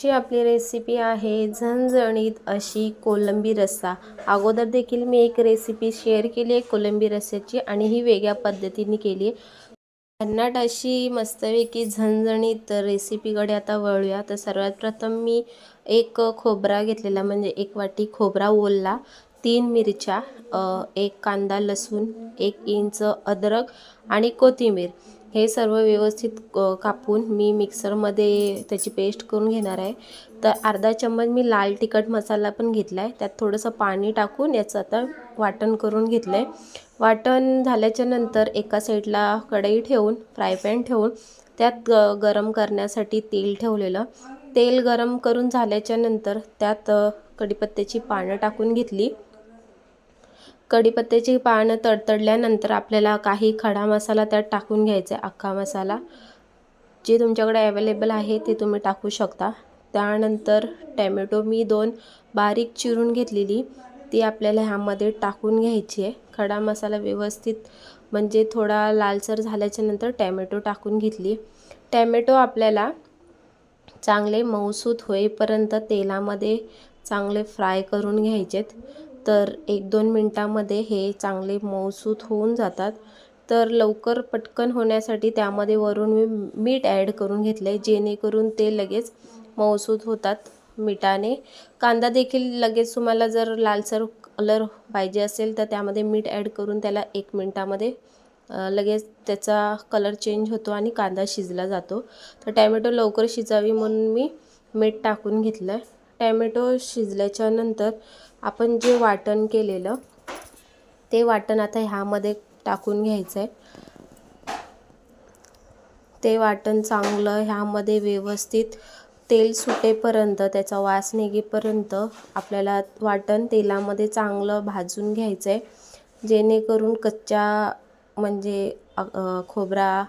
जी आपली रेसिपी आहे झणझणीत अशी कोलंबी रस्सा. अगोदर देखील मी एक रेसिपी शेअर केली आहे कोलंबी रस्स्याची आणि ही वेगळ्या पद्धतीने केली आहे. भन्नाट अशी मस्तपैकी झणझणीत रेसिपीकडे आता वळूया. तर सर्वात प्रथम मी एक खोबरा घेतलेला म्हणजे एक वाटी खोबरा ओलला तीन मिरच्या एक कांदा लसूण एक इंच अद्रक आणि कोथिंबीर. हे सर्व व्यवस्थित कापून मी मिक्सरमध्ये त्याची पेस्ट करून घेणार आहे. तर अर्धा चम्मच मी लाल तिखट मसाला पण घेतला आहे त्यात थोडंसं पाणी टाकून याचं आता वाटण करून घेतलं आहे वाटण झाल्याच्यानंतर एका साईडला कढई ठेवून फ्राय पॅन ठेवून त्यात ग गरम करण्यासाठी तेल ठेवलेलं. तेल गरम करून झाल्याच्यानंतर त्यात कढीपत्त्याची पानं टाकून घेतली. कढीपत्त्याची पानं तडतडल्यानंतर आपल्याला काही खडा मसाला त्यात टाकून घ्यायचा आहे अख्खा मसाला. जे तुमच्याकडे अवेलेबल आहे ते तुम्ही टाकू शकता. त्यानंतर टॅमॅटो मी दोन बारीक चिरून घेतलेली ती आपल्याला ह्यामध्ये टाकून घ्यायची आहे. खडा मसाला व्यवस्थित म्हणजे थोडा लालसर झाल्याच्यानंतर टॅमॅटो टाकून घेतली. टॅमॅटो आपल्याला चांगले मऊसूत होईपर्यंत तेलामध्ये चांगले फ्राय करून घ्यायचेत. तर एक दोन मिनटामध्ये हे चांगले मऊसूत होऊन जातात. तर लवकर पटकन होण्यासाठी त्यामध्ये वरून मी मीठ ॲड करून घेतलं आहे जेणेकरून ते लगेच मऊसूत होतात मिठाने. कांदा देखील लगेच तुम्हाला जर लालसर कलर पाहिजे असेल तर त्यामध्ये मीठ ॲड करून त्याला एक मिनटामध्ये लगेच त्याचा कलर चेंज होतो आणि कांदा शिजला जातो. तर टॅमॅटो लवकर शिजावी म्हणून मी मीठ टाकून घेतलं आहे टॅमॅटो शिजल्याच्यानंतर आपण जे वाटण केलेलं ते वाटण आता ह्यामध्ये टाकून घ्यायचं आहे ते वाटण चांगलं ह्यामध्ये व्यवस्थित तेल सुटेपर्यंत त्याचा वास निघेपर्यंत आपल्याला वाटण तेलामध्ये चांगलं भाजून घ्यायचं आहे जेणेकरून कच्च्या म्हणजे खोबरा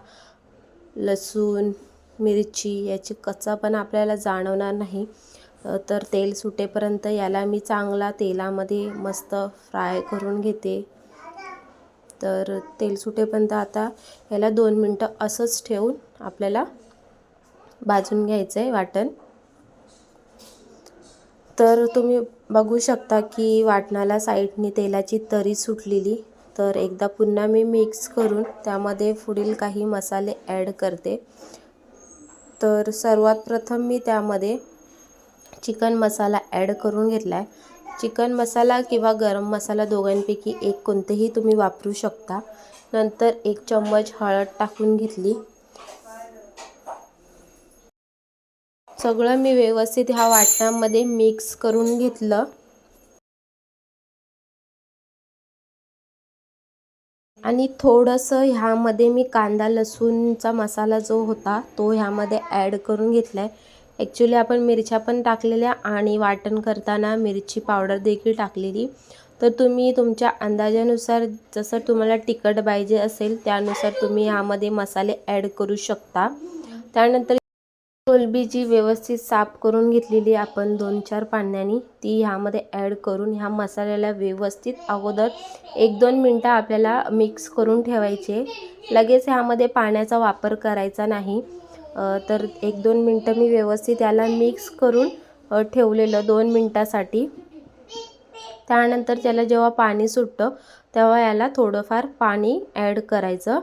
लसूण मिरची याची कच्चा पण आपल्याला जाणवणार नाही. तर तेल सुटेपर्यंत याला मी चांगला तेलामध्ये मस्त फ्राय करून घेते. तर तेल सुटेपर्यंत आता याला दोन मिनटं असंच ठेवून आपल्याला भाजून घ्यायचं आहे वाटण. तर तुम्ही बघू शकता की वाटणाला साईडनी तेलाची तरी सुटलेली. तर एकदा पुन्हा मी मिक्स करून त्यामध्ये पुढील काही मसाले ॲड करते. तर सर्वात प्रथम मी त्यामध्ये चिकन मसाला ॲड करून घेतला आहे चिकन मसाला किंवा गरम मसाला दोघांपैकी एक कोणतेही तुम्ही वापरू शकता. नंतर एक चम्मच हळद टाकून घेतली. सगळं मी व्यवस्थित ह्या वाटणामध्ये मिक्स करून घेतलं. आणि थोडंसं ह्यामध्ये मी कांदा लसूणचा मसाला जो होता तो ह्यामध्ये ॲड करून घेतला आहे ॲक्च्युली आपण मिरच्या पण टाकलेल्या आणि वाटण करताना मिरची पावडर देखील टाकलेली. तर तुम्ही तुमच्या अंदाजानुसार जसं तुम्हाला तिखट पाहिजे असेल त्यानुसार तुम्ही ह्यामध्ये मसाले ॲड करू शकता. त्यानंतर कोलबी जी व्यवस्थित साफ करून घेतलेली आपण दोन चार पाण्यानी ती ह्यामध्ये ॲड करून ह्या मसाल्याला व्यवस्थित अगोदर एक दोन मिनटं आपल्याला मिक्स करून ठेवायचे. लगेच ह्यामध्ये पाण्याचा वापर करायचा नाही. तर एक दोन मिनटं मी व्यवस्थित याला मिक्स करून ठेवलेलं दोन मिनटासाठी. त्यानंतर त्याला जेव्हा पाणी सुटतं तेव्हा याला थोडंफार पाणी ॲड करायचं.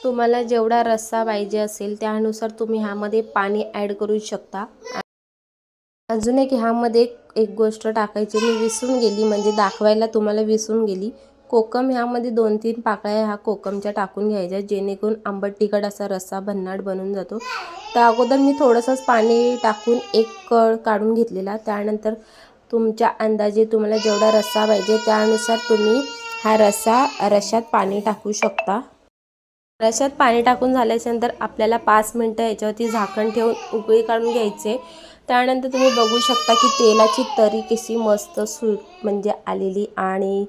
तुम्हाला जेवढा रस्सा पाहिजे असेल त्यानुसार तुम्ही ह्यामध्ये पाणी ॲड करू शकता. अजून एक ह्यामध्ये एक गोष्ट टाकायची मी विसरून गेली म्हणजे दाखवायला तुम्हाला विसरून गेली. कोकम ह्यामध्ये दोन तीन पाकळ्या ह्या कोकमच्या टाकून घ्यायच्या जेणेकरून आंबट तिखट असा रस्सा भन्नाट बनून जातो. तर अगोदर मी थोडंसंच पाणी टाकून एक कळ काढून घेतलेला. त्यानंतर तुमच्या अंदाजे तुम्हाला जेवढा रस्सा पाहिजे त्यानुसार तुम्ही हा रस्सा रश्यात पाणी टाकू शकता. रश्यात पाणी टाकून झाल्याच्यानंतर आपल्याला पाच मिनटं याच्यावरती झाकण ठेवून उकळी काढून घ्यायचे. त्यानंतर तुम्ही बघू शकता की तेलाची तरी कशी मस्त सु म्हणजे आलेली आणि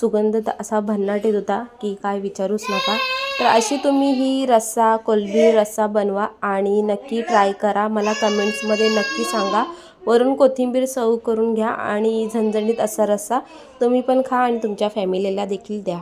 सुगंध असा भन्नाट येत होता की काय विचारूच नका. तर अशी तुम्ही ही रस्सा कोलबी रस्सा बनवा आणि नक्की ट्राय करा. मला कमेंट्समध्ये नक्की सांगा. वरून कोथिंबीर सर्व करून घ्या आणि झणझणीत असा रस्सा तुम्ही पण खा आणि तुमच्या फॅमिलीला देखील द्या.